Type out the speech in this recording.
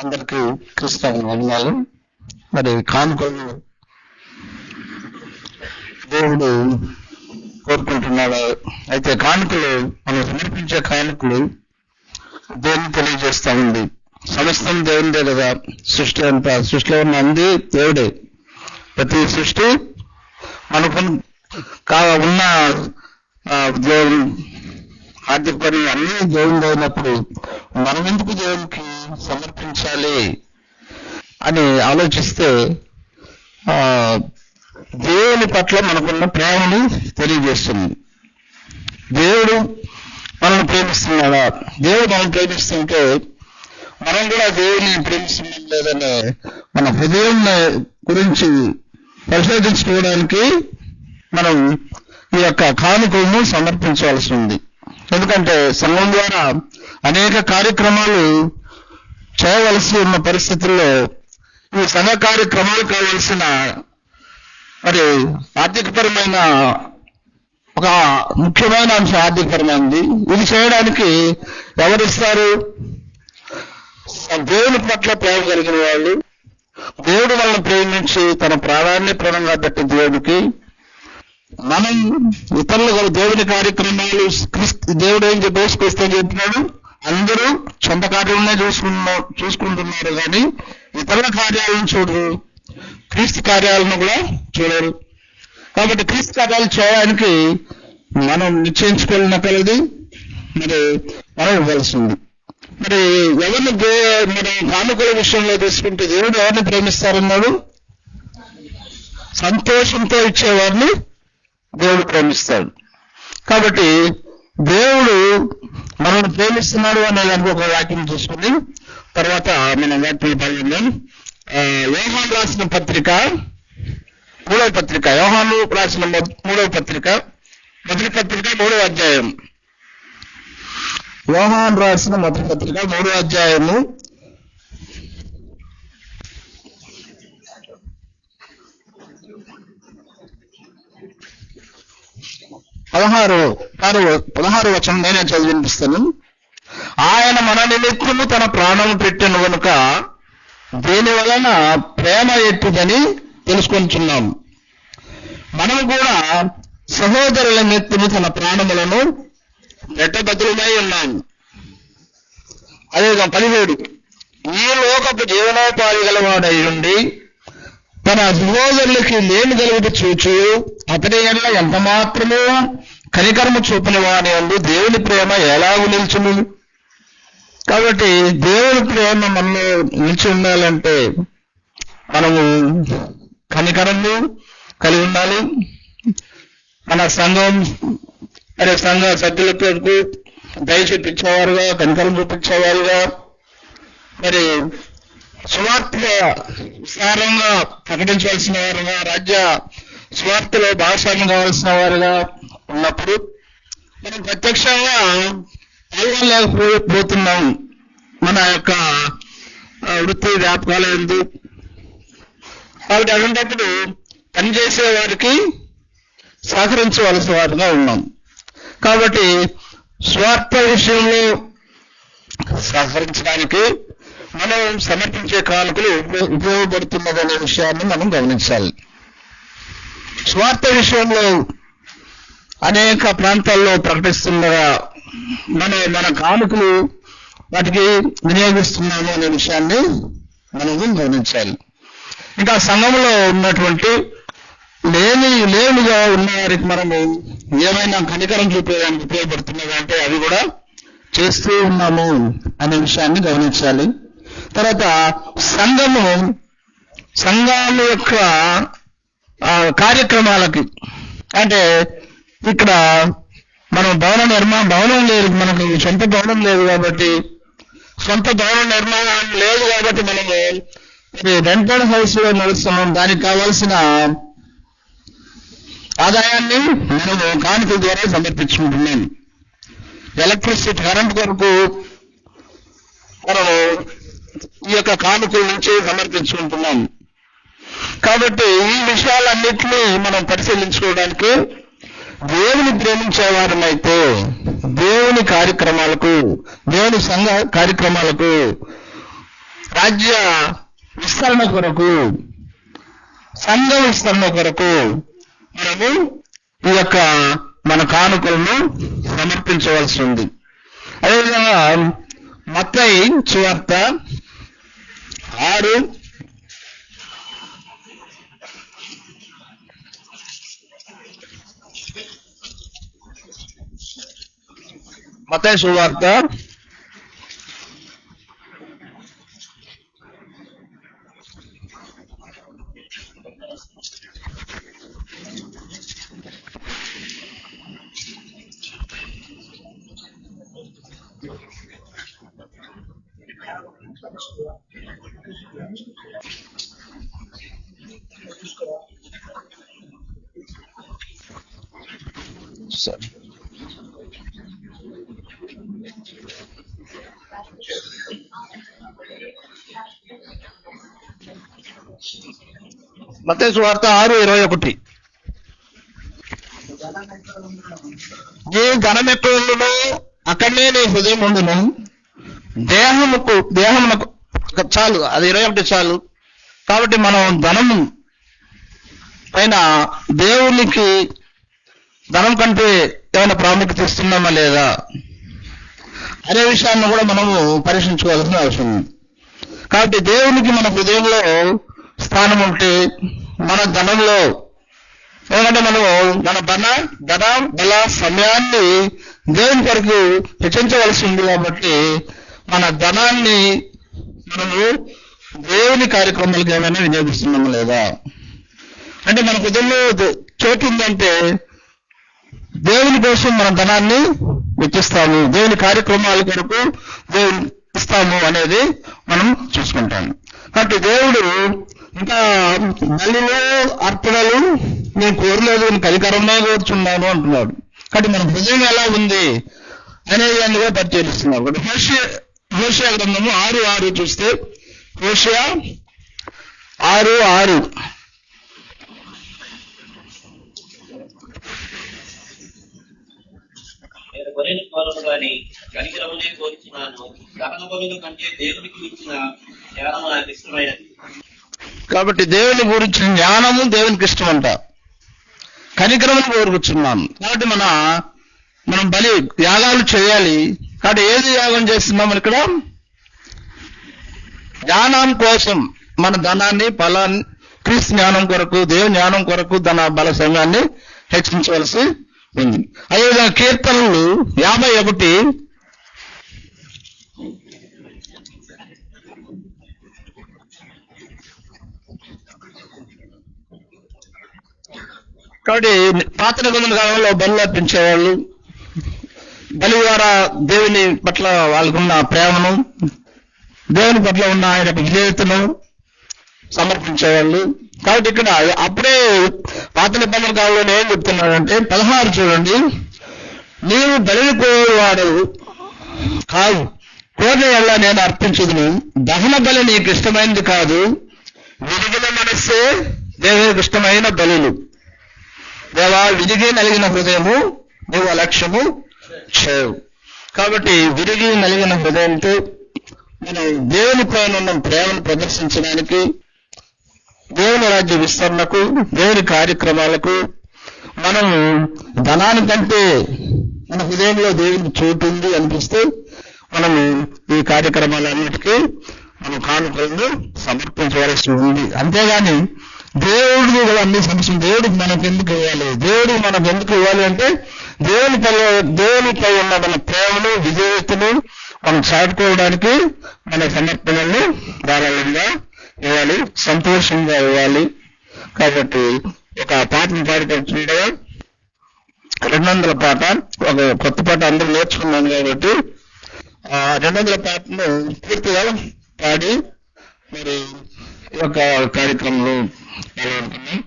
అందరికీ క్రిస్తాను వందనాలు. మరి కానుకలు దేవుడు కోరుకుంటున్నాడు. అయితే కానుకలు మనం సమర్పించే కానుకలు దేవుని తెలియజేస్తా ఉంది. సమస్తం దేవునిదే కదా. సృష్టి అంతా సృష్టిలో ఉన్న అంది దేవుడే. ప్రతి సృష్టి మనకు కా ఉన్న ఆ, ఆర్థిక పని అన్ని దేవుడు అయినప్పుడు మనం ఎందుకు దేవునికి సమర్పించాలి అని ఆలోచిస్తే ఆ దేవుని పట్ల మనకున్న ప్రేమని తెలియజేస్తుంది. దేవుడు మనల్ని ప్రేమిస్తున్నాడా? దేవుడు మనం ప్రేమిస్తుంటే మనం కూడా దేవుని ప్రేమిస్తున్నాం లేదనే మన హృదయం గురించి పరిశోధించుకోవడానికి మనం ఈ యొక్క కానుకలను సమర్పించవలసి ఉంది. ఎందుకంటే సంఘం ద్వారా అనేక కార్యక్రమాలు చేయవలసి ఉన్న పరిస్థితుల్లో ఈ సంఘ కార్యక్రమాలు కావలసిన మరి ఆర్థికపరమైన ఒక ముఖ్యమైన అంశం ఆర్థికపరమైనది ఇది చేయడానికి ఎవరిస్తారు? దేవుని పట్ల ప్రేమ కలిగిన వాళ్ళు. దేవుడు వాళ్ళని ప్రేమించి తన ప్రాణాన్ని ప్రణంగా పెట్టి దేవుడికి మనం ఇతరులు గల దేవుని కార్యక్రమాలు దేవుడు ఏం చెప్పేసి చెప్తున్నాడు అందరూ సొంత కార్యాలనే చూసుకున్న చూసుకుంటున్నారు కానీ ఇతరుల కార్యాలను చూడరు క్రీస్తు కార్యాలను కూడా చూడరు. కాబట్టి క్రీస్తు కార్యాలు చేయడానికి మనం నిశ్చయించుకోవాలన్న కలది మరి మనం ఇవ్వాల్సింది. మరి ఎవరిని మరి కానుకల విషయంలో తీసుకుంటే దేవుడు ఎవరిని ప్రేమిస్తారన్నాడు? సంతోషంతో ఇచ్చేవారిని దేవుడు ప్రేమిస్తాడు. కాబట్టి దేవుడు మనల్ని ప్రేమిస్తున్నాడు అనే దానికి ఒక వాక్యం చూసుకుని తర్వాత మనం వాక్యం పడింది యోహాన్ రాసిన పత్రిక మూడవ పత్రిక యోహాను రాసిన మూడవ పత్రిక మొదటి పత్రిక మూడవ అధ్యాయం. యోహాన్ రాసిన మొదటి పత్రిక మూడవ అధ్యాయము. పదహారు పదహారు పదహారు వచనం నేనే చదివి వినిపిస్తాను ఆయన మన నిమిత్తము తన ప్రాణం పెట్టిన కనుక దేని వలన ప్రేమ ఎట్టిదని తెలుసుకొంటున్నాం మనం కూడా సహోదరుల నిమిత్తము తన ప్రాణములను పెట్టబద్రులై ఉన్నాం. అదే పదిహేడు ఈ లోకపు జీవనోపాధి గలవాడై ఉండి తన సహోదరులకి లేని కలుగుతూ చూచు అతని ఎడల ఎంత మాత్రమూ కనికరము చూపని వాని అందు దేవుని ప్రేమ ఎలాగూ నిల్చును? కాబట్టి దేవుని ప్రేమ మనలో నిలిచి ఉండాలంటే మనము కనికరము కలిగి ఉండాలి. మన సంఘం అనే సంఘ సభ్యులకు దయ చూపించేవారుగా కనికరం చూపించేవారుగా మరి సువార్తగా విస్తారంగా ప్రకటించవలసిన వారుగా రాజ్య స్వార్థలో భాగస్వామ్యం కావాల్సిన వారుగా ఉన్నప్పుడు మనం ప్రత్యక్షంగా పాల్గొనలేకపోతున్నాం మన యొక్క వృత్తి వ్యాపకాల ఎందు. కాబట్టి అలాంటప్పుడు పనిచేసే వారికి సహకరించవలసిన వారిగా ఉన్నాం. కాబట్టి స్వార్థ విషయంలో సహకరించడానికి మనం సమర్పించే కానుకలు ఉపయోగపడుతున్నదనే విషయాన్ని మనం గమనించాలి. స్వార్థ విషయంలో అనేక ప్రాంతాల్లో ప్రకటిస్తుండగా మన మన కానుకలు వాటికి వినియోగిస్తున్నాము అనే విషయాన్ని మనము గమనించాలి. ఇంకా సంఘంలో ఉన్నటువంటి లేని లేనిగా ఉన్న వారికి మనము ఏమైనా కనికరం చూపేదానికి ఉపయోగపడుతున్నది అంటే అవి కూడా చేస్తూ ఉన్నాము అనే విషయాన్ని గమనించాలి. తర్వాత సంఘము సంఘాల యొక్క కార్యక్రమాలకి అంటే ఇక్కడ మనం భవన నిర్మాణం భవనం లేదు మనకు సొంత భవనం లేదు కాబట్టి సొంత భవన నిర్మాణం లేదు కాబట్టి మనము రెంటెడ్ హౌస్లో నడుస్తున్నాం. దానికి కావాల్సిన ఆదాయాన్ని మనము కానుకల ద్వారా సమర్పించుకుంటున్నాం. ఎలక్ట్రిసిటీ కరెంట్ కొరకు మనము ఈ యొక్క కానుకల నుంచి సమర్పించుకుంటున్నాం. కాబట్టి ఈ విషయాలన్నింటినీ మనం పరిశీలించుకోవడానికి దేవుని ప్రేమించే వారమైతే దేవుని కార్యక్రమాలకు దేవుని సంఘ కార్యక్రమాలకు రాజ్య విస్తరణ కొరకు సంఘ విస్తరణ కొరకు మనము ఈ యొక్క మన కానుకలను సమర్పించవలసి ఉంది. అదేవిధంగా మత్తయి సువార్త ఆరు మత్తయి సువార్త మత్తయి వార్త ఆరు ఇరవై ఒకటి. నీ ఘనమెక్కువలో అక్కడనే నీ హృదయం ఉండును. దేహముకు దేహమునకు చాలు అది ఇరవై ఒకటి చాలు. కాబట్టి మనం ధనము పైన దేవునికి ధనం కంటే ఏమైనా ప్రాముఖ్యత ఇస్తున్నామా లేదా? అనే విషయాన్ని కూడా మనము పరీక్షించుకోవాల్సిన అవసరం ఉంది. కాబట్టి దేవునికి మన హృదయంలో స్థానం ఉంటే మన ధనంలో ఎందుకంటే మనము మన ధన ధన బల సమయాన్ని దేవుని కొరకు హెచ్చించవలసి ఉంది కాబట్టి మన ధనాన్ని మనము దేవుని కార్యక్రమాలకు ఏమైనా వినియోగిస్తున్నాము లేదా? అంటే మన హృదయంలో చోటు ఉందంటే దేవుని కోసం మన ధనాన్ని వెచ్చిస్తాము దేవుని కార్యక్రమాల కొరకు దేవుని ఇస్తాము అనేది మనం చూసుకుంటాము కాబట్టి దేవుడు ఇంకా బలిలో అర్పణలు నేను కోరలేదు నేను కలికరంలో కోరుచున్నాను అంటున్నాడు. కాబట్టి మన హృదయం ఎలా ఉంది అనేది అందుగా కూడా కాబట్టి హోషియా హోషియా గ్రంథము ఆరు ఆరు చూస్తే హోషియా ఆరు ఆరు నేను గొర్రెలు కోరను గాని కనికరమునే కోరుచున్నాను. దహన బలుల కంటే దేవునికి ఇచ్చిన జ్ఞానము నాకు ఇష్టమైనది. కాబట్టి దేవుని గురించి జ్ఞానము దేవునికి ఇష్టం అంట కనికరమును కోరుకున్నాం కాబట్టి మన మనం బలి యాగాలు చేయాలి. కాబట్టి ఏది యాగం చేస్తున్నాం ఇక్కడ? జ్ఞానం కోసం మన ధనాన్ని బలాన్ని క్రీస్తు జ్ఞానం కొరకు దేవుని జ్ఞానం కొరకు ధన బల సంఘాన్ని హెచ్చించవలసి అదేవిధంగా కీర్తనలు యాభై ఒకటి. కాబట్టి పాత నిబంధన కాలంలో బలు అర్పించేవాళ్ళు. బలి ద్వారా దేవుని పట్ల వాళ్ళకున్న ప్రేమను దేవుని పట్ల ఉన్న ఆయన యొక్క విధేయతను సమర్పించేవాళ్ళు. కాబట్టి ఇక్కడ అప్పుడే పాత నిబంధన కాలంలో ఏం చెప్తున్నాడంటే పదహారు చూడండి. నీవు బలిని కోరువాడు కాదు. కోరిన వల్ల నేను అర్పించదును. దహన బలి నీకు ఇష్టమైనది కాదు. విరిగిన మనస్సే దేవునికి ఇష్టమైన బలులు. దేవా విరిగి నలిగిన హృదయము నీవు అలక్ష్యము చేయవు. కాబట్టి విరిగి నలిగిన హృదయంతో మనం దేవుని పైన ఉన్న ప్రేమను ప్రదర్శించడానికి దేవుని రాజ్య విస్తరణకు దేవుని కార్యక్రమాలకు మనం ధనానికంటే మన హృదయంలో దేవునికి చోటు ఉంది అనిపిస్తే మనము ఈ కార్యక్రమాలన్నిటికీ మనం కానుకలను సమర్పించవలసి ఉంది. అంతేగాని దేవుడికి కూడా అన్ని సమస్యలు దేవుడికి మనకు ఎందుకు ఇవ్వాలి? దేవుడికి మనకు ఎందుకు ఇవ్వాలి అంటే దేవునిపై దేవునిపై ఉన్న మన ప్రేమను విజేతను మనం చాటుకోవడానికి మన సమర్పణలు ధారాళంగా ఇవ్వాలి సంతోషంగా ఇవ్వాలి కాబట్టి ఒక పాటను పాడుకుంటుండగా రెండు వందల పాట ఒక కొత్త పాట అందరూ నేర్చుకున్నాను కాబట్టి ఆ రెండు వందల పాటను పూర్తిగా పాడి మరి ఈ యొక్క కార్యక్రమంలో పాల్గొంటున్నాం.